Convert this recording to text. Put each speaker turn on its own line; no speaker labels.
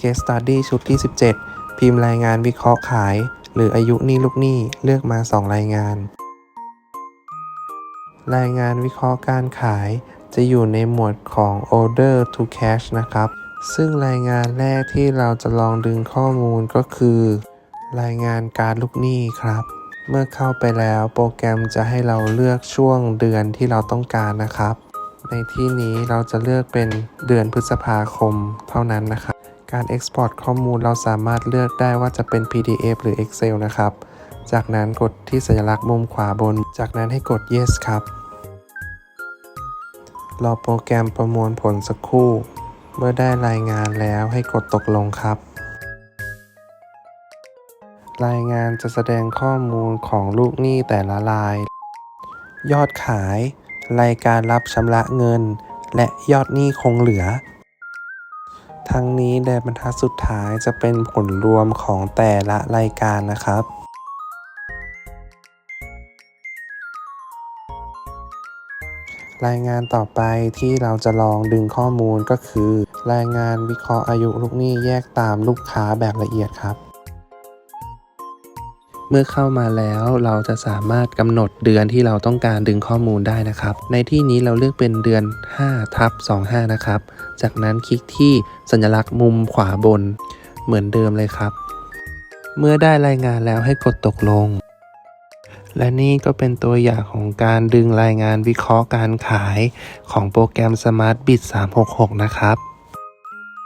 Case Study ชุดที่ 17 พิมพ์รายงานวิเคราะห์ขาย หรืออายุหนี้ลูกหนี้เลือกมา 2 รายงาน รายงานวิเคราะห์การขายจะอยู่ในหมวดของ Order to Cash นะครับ ซึ่งรายงานแรกที่เราจะลองดึงข้อมูลก็คือ รายงานการลูกหนี้ครับ เมื่อเข้าไปแล้วโปรแกรมจะให้เราเลือกช่วงเดือนที่เราต้องการนะครับ ในที่นี้เราจะเลือกเป็นเดือนพฤษภาคมเท่านั้นนะครับ การ Export ข้อมูลเราสามารถเลือกได้ว่าจะเป็น PDF หรือ Excel นะครับ จากนั้นกดที่สัญลักษณ์มุมขวาบน จากนั้นให้กด Yes ครับ รอโปรแกรมประมวลผลสักครู่ เมื่อได้รายงานแล้วให้กดตกลงครับ รายงานจะแสดงข้อมูลของลูกหนี้แต่ละราย ยอดขาย รายการรับชำระเงิน และยอดหนี้คงเหลือ ทั้งนี้ในบรรทัดสุดท้ายจะเป็นผลรวมของแต่ละรายการนะครับรายงานต่อไปที่เราจะลองดึงข้อมูลก็คือ รายงานวิเคราะห์อายุลูกหนี้แยกตามลูกค้าแบบละเอียดครับ เมื่อเข้ามาแล้วเราจะสามารถกำหนดเดือนที่เราต้องการดึงข้อมูลได้นะครับ ในที่นี้เราเลือกเป็นเดือน5ทับ25 นะครับ จากนั้นคลิกที่สัญลักษณ์มุมขวาบน เหมือนเดิมเลยครับ เมื่อได้รายงานแล้วให้กดตกลง และนี่ก็เป็นตัวอย่างของการดึงรายงานวิเคราะห์การขายของโปรแกรม Smart Bit 366 นะครับ